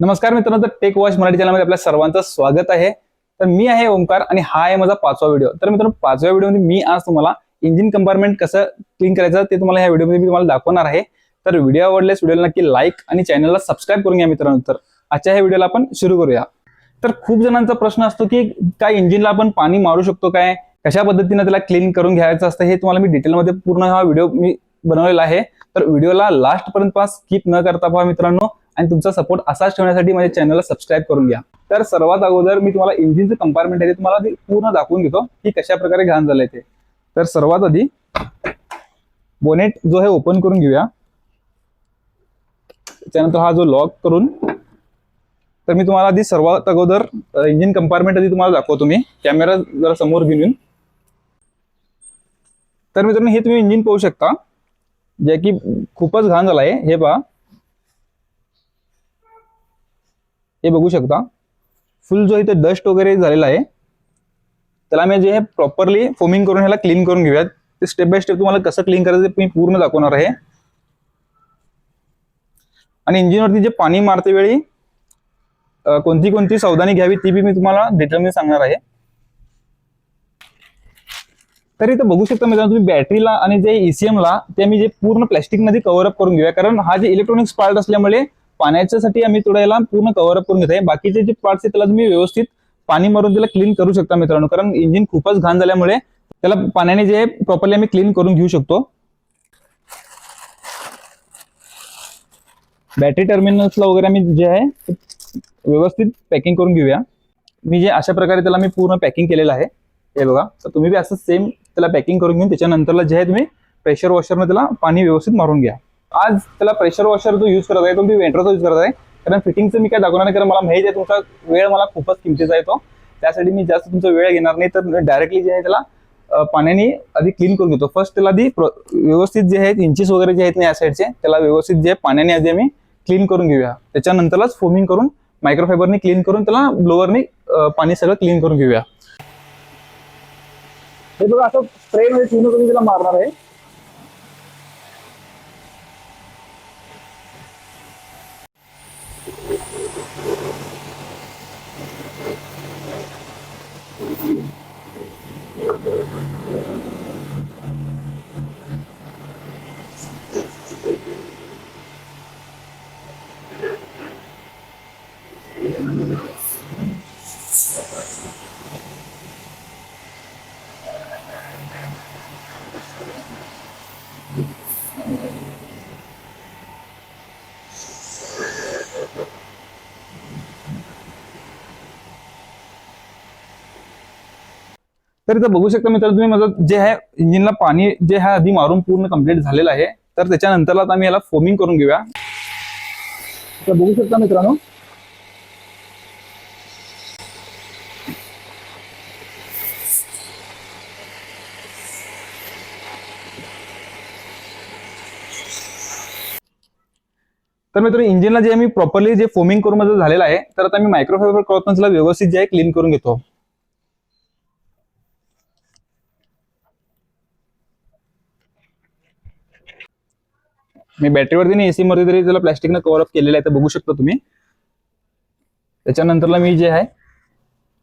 नमस्कार मित्रांनो तर टेक वॉच मराठी चॅनलमध्ये आपल्या सर्वांचं स्वागत आहे. तर मी आहे ओमकार आणि हा आहे माझा पाचवा व्हिडिओ तर मित्रांनो पाचव्या व्हिडिओमध्ये मी आज तुम्हाला इंजिन कंपार्टमेंट कसं क्लीन करायचं ते तुम्हाला ह्या व्हिडिओमध्ये मी तुम्हाला दाखवणार आहे. तर व्हिडिओ आवडल्यास व्हिडिओला नक्की लाईक आणि चॅनलला सबस्क्राईब करून घ्या मित्रांनो. तर आजच्या ह्या व्हिडिओला आपण सुरू करूया. तर खूप जणांचा प्रश्न असतो की काय इंजिनला आपण पाणी मारू शकतो काय? कशा पद्धतीने त्याला क्लीन करून घ्यायचं असतं हे तुम्हाला मी डिटेलमध्ये पूर्ण हा व्हिडिओ मी बनवलेला आहे. तर व्हिडिओला लास्ट पर्यंत स्किप न करता पहा मित्रांनो. आणि तुमचा सपोर्ट असाच ठेवण्यासाठी माझ्या चॅनलला सबस्क्राईब करून घ्या. तर सर्वात अगोदर मी तुम्हाला इंजिनचं कंपार्टमेंट आहे ते तुम्हाला पूर्ण दाखवून घेतो की कशा प्रकारे घाण झालंय ते. तर सर्वात आधी बोनेट जो आहे ओपन करून घेऊया. त्यानंतर हा जो लॉक करून तर मी तुम्हाला आधी सर्वात अगोदर इंजिन कंपार्टमेंट आधी तुम्हाला दाखवतो मी. कॅमेरा जरा समोर घेऊन येऊन. तर मित्रांनो हे तुम्ही इंजिन पाहू शकता. जे की खूपच घाण झालं आहे हे पहा. हे बघू शकता. फुल जो इथे डस्ट वगैरे झालेला आहे त्याला मी जे हे प्रॉपरली फोमिंग करून ह्याला क्लीन करून घेऊयात. ते स्टेप बाय स्टेप तुम्हाला कसं क्लीन करायचं ते मी पूर्ण दाखवणार आहे. आणि इंजिनवरती जे पाणी मारते वेळी कोणती कोणती सावधानी घ्यावी ती बी मी तुम्हाला डिटेलमध्ये सांगणार आहे. तर इथं बघू शकता मित्रांनो तुम्ही बॅटरीला आणि जे ECM ला ते मी जे पूर्ण प्लॅस्टिकमध्ये कव्हर अप करून घेऊया. कारण हा जे इलेक्ट्रॉनिक्स पार्ट असल्यामुळे पाण्याच्यासाठी आम्ही थोडं याला पूर्ण कव्हरअप करून घेत आहे बाकीचे जे पार्ट्स आहेत त्याला तुम्ही व्यवस्थित पाणी मारून त्याला क्लीन करू शकता मित्रांनो. कारण इंजिन खूपच घाण झाल्यामुळे त्याला पाण्याने जे प्रॉपरली आम्ही क्लीन करून घेऊ शकतो. बॅटरी टर्मिनल्सला वगैरे आम्ही जे आहे व्यवस्थित पॅकिंग करून घेऊया. मी जे अशा प्रकारे त्याला मी पूर्ण पॅकिंग केलेलं आहे. हे बघा. तर तुम्ही बी असं सेम त्याला पॅकिंग करून घेऊन त्याच्यानंतरला जे आहे तुम्ही प्रेशर वॉशरने त्याला पाणी व्यवस्थित मारून घ्या. आज त्याला प्रेशर वॉशर जो यूज करत आहे तो मी वेंट्रोचा यूज करत आहे. कारण फिटिंगचं मी काय दाखवणार नाही कारण मला माहिती आहे तुमचा वेळ मला खूपच किमतीचा आहे तो त्यासाठी मी जास्त तुमचा वेळ घेणार नाही तर डायरेक्टली जे आहे त्याला पाण्याने आधी क्लीन करून घेतो. फर्स्ट त्याला आधी व्यवस्थित जे आहेत इंचेस वगैरे जे आहेत ना या साईडचे त्याला व्यवस्थित जे पाण्याने आधी आम्ही क्लीन करून घेऊया. त्याच्यानंतरच फोमिंग करून मायक्रोफायबरने क्लीन करून त्याला ब्लोअरने पाणी सगळं क्लीन करून घेऊया. हे बघा असं स्प्रे मध्ये तुम्ही त्याला मारणार आहे. तर इथं बघू शकता मित्र तुम्ही माझं जे आहे इंजिनला पाणी जे आहे आधी मारून पूर्ण कंप्लीट झालेलं आहे. तर त्याच्यानंतरला आता आम्ही याला फोमिंग करून घेऊया. तर बघू शकता मित्रांनो तर मित्रांनो इंजिनला जे आम्ही प्रॉपरली जे फोमिंग करून माझं झालेलं आहे तर आता मी मायक्रोफायबर क्लॉथला व्यवस्थित जे आहे क्लीन करून घेतो. मी बॅटरीवरती आणि एसी मध्ये तरी त्याला प्लॅस्टिकनं कव्हर अप केलेलं आहे तर बघू शकता तुम्ही. त्याच्यानंतरला मी जे आहे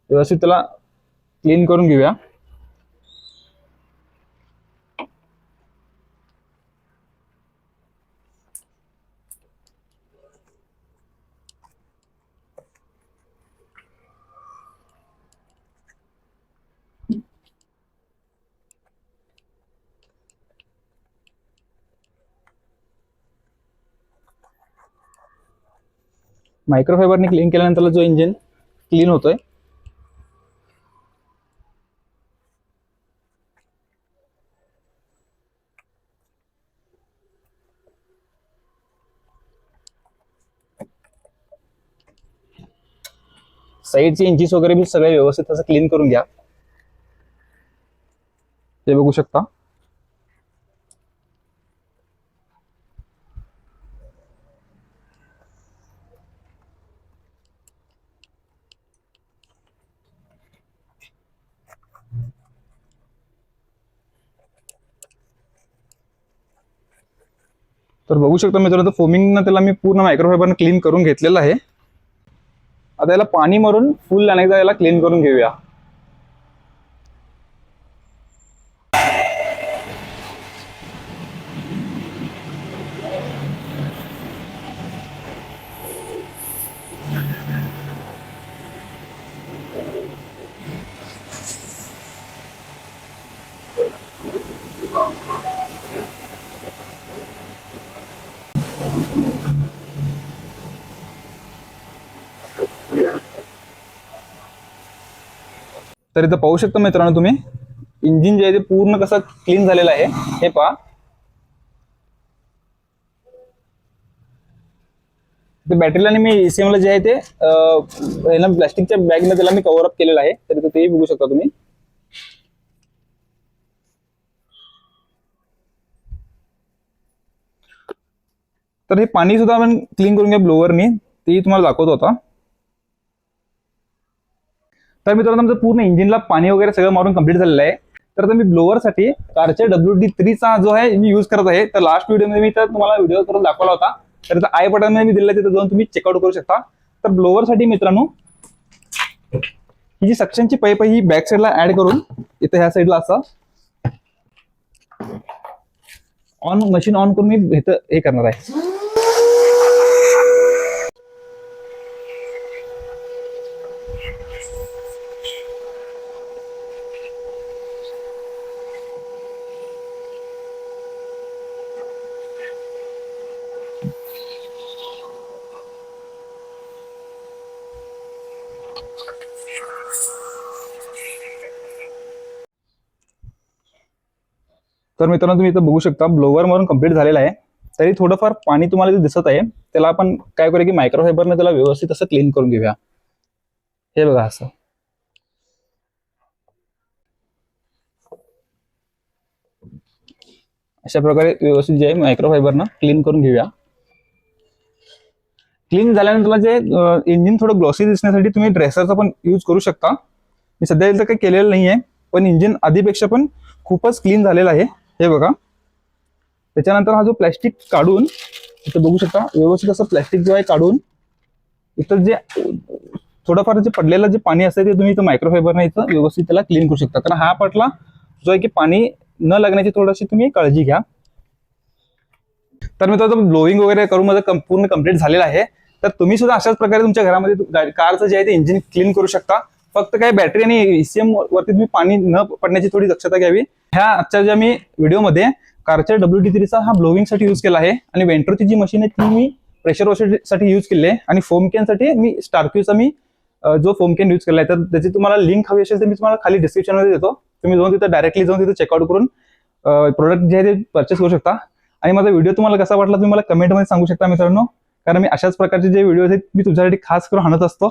व्यवस्थित त्याला क्लीन करून घेऊया. मायक्रोफायबरने क्लीन केल्यानंतर जो इंजिन क्लीन होतोय. साईडचे इंजिस वगैरे बी सगळे व्यवस्थित असं क्लीन करून घ्या. ते बघू शकता. तर बघू शकता मित्रांनो फोमिंगनं त्याला मी पूर्ण मायक्रोफायबरनं क्लीन करून घेतलेलं आहे. आता याला पाणी मारून फुल अनेकदा याला क्लीन करून घेऊया. तर इथं पाहू शकता मित्रांनो तुम्ही. इंजिन जे आहे ते पूर्ण कसं क्लीन झालेलं आहे. हे पहा. ते बॅटरीला आणि मी ECM ला जे आहे ते प्लास्टिकच्या बॅगमध्ये त्याला मी कव्हर अप केलेलं आहे. तर इथं तेही बघू शकता तुम्ही. तर हे पाणी सुद्धा आपण क्लीन करून घ्या ब्लोअरनी तेही तुम्हाला दाखवत होता तर मित्रांनो आमचं पूर्ण इंजिनला पाणी वगैरे सगळं मारून कंप्लीट झालेलं आहे. तर आता मी ब्लोअरसाठी कारच्या डब्ल्यू डी थ्रीचा जो आहे मी यूज करत आहे. तर लास्ट व्हिडिओमध्ये मी तर तुम्हाला व्हिडिओ करून दाखवला होता. तर आय बटनमध्ये मी दिलेलं तिथे तिथं जाऊन तुम्ही चेकआउट करू शकता. तर ब्लोअरसाठी मित्रांनो ही जी सक्शनची पाईप आहे ही बॅक साईडला ऍड करून इथं ह्या साईडला असं ऑन मशीन ऑन करून मी इथं हे करणार आहे. तर मित्रांनो तुम्ही इथं बघू शकता ब्लोवर मारून कंप्लीट झालेला आहे. तरी थोडंफार पाणी तुम्हाला जे दिसत आहे. त्याला आपण काय करूया की मायक्रोफायबरने त्याला व्यवस्थित असं क्लीन करून घेऊया. हे बघा असं. अशा प्रकारे व्यवस्थित जे आहे मायक्रोफायबरनं क्लीन करून घेऊया. क्लीन झाल्यानंतर जे इंजिन थोडं ग्लॉसी दिसण्यासाठी तुम्ही ड्रेसरचा पण यूज करू शकता. मी सध्या इथं काही केलेलं नाही आहे पण इंजिन आधीपेक्षा पण खूपच क्लीन झालेलं आहे. हे बघा. त्याच्यानंतर हा जो प्लॅस्टिक काढून इथं बघू शकता व्यवस्थित असं प्लॅस्टिक जो आहे काढून इथं जे थोडंफार जे पडलेलं जे पाणी असतं ते तुम्ही इथं मायक्रोफायबरने इथं व्यवस्थित त्याला क्लीन करू शकता. कारण हा पटला जो आहे की पाणी न लागण्याची थोडीशी तुम्ही काळजी घ्या. तर मी तर ब्लोईंग वगैरे करून माझं पूर्ण कंप्लीट झालेलं आहे. तर तुम्ही सुद्धा अशाच प्रकारे तुमच्या घरामध्ये कारचं जे आहे ते इंजिन क्लीन करू शकता. फक्त काय बॅटरी आणि ईसीएम वरती तुम्ही पाणी न पडण्याची थोडी दक्षता घ्यावी. ह्या आजच्या ज्या मी व्हिडिओमध्ये कारच्या डब्ल्यू डी थ्रीचा हा ब्लोविंगसाठी यूज केला आहे. आणि वेंट्रोची जी मशीन आहे ती मी प्रेशर वॉशसाठी यूज केली आहे. आणि फोम कॅनसाठी मी स्टार्क्यूचा मी जो फोम कॅन यूज केला आहे. तर त्याची तुम्हाला लिंक हवी असेल तर मी तुम्हाला खाली डिस्क्रिप्शनमध्ये देतो. तुम्ही जाऊन तिथं डायरेक्टली जाऊन तिथं चेकआउट करून प्रोडक्ट जे आहे ते परचेस करू शकता. आणि माझा व्हिडिओ तुम्हाला कसा वाटला तुम्ही मला कमेंटमध्ये सांगू शकता मित्रांनो. कारण मी अशाच प्रकारचे जे व्हिडिओ आहेत मी तुझ्यासाठी खास करून आणत असतो.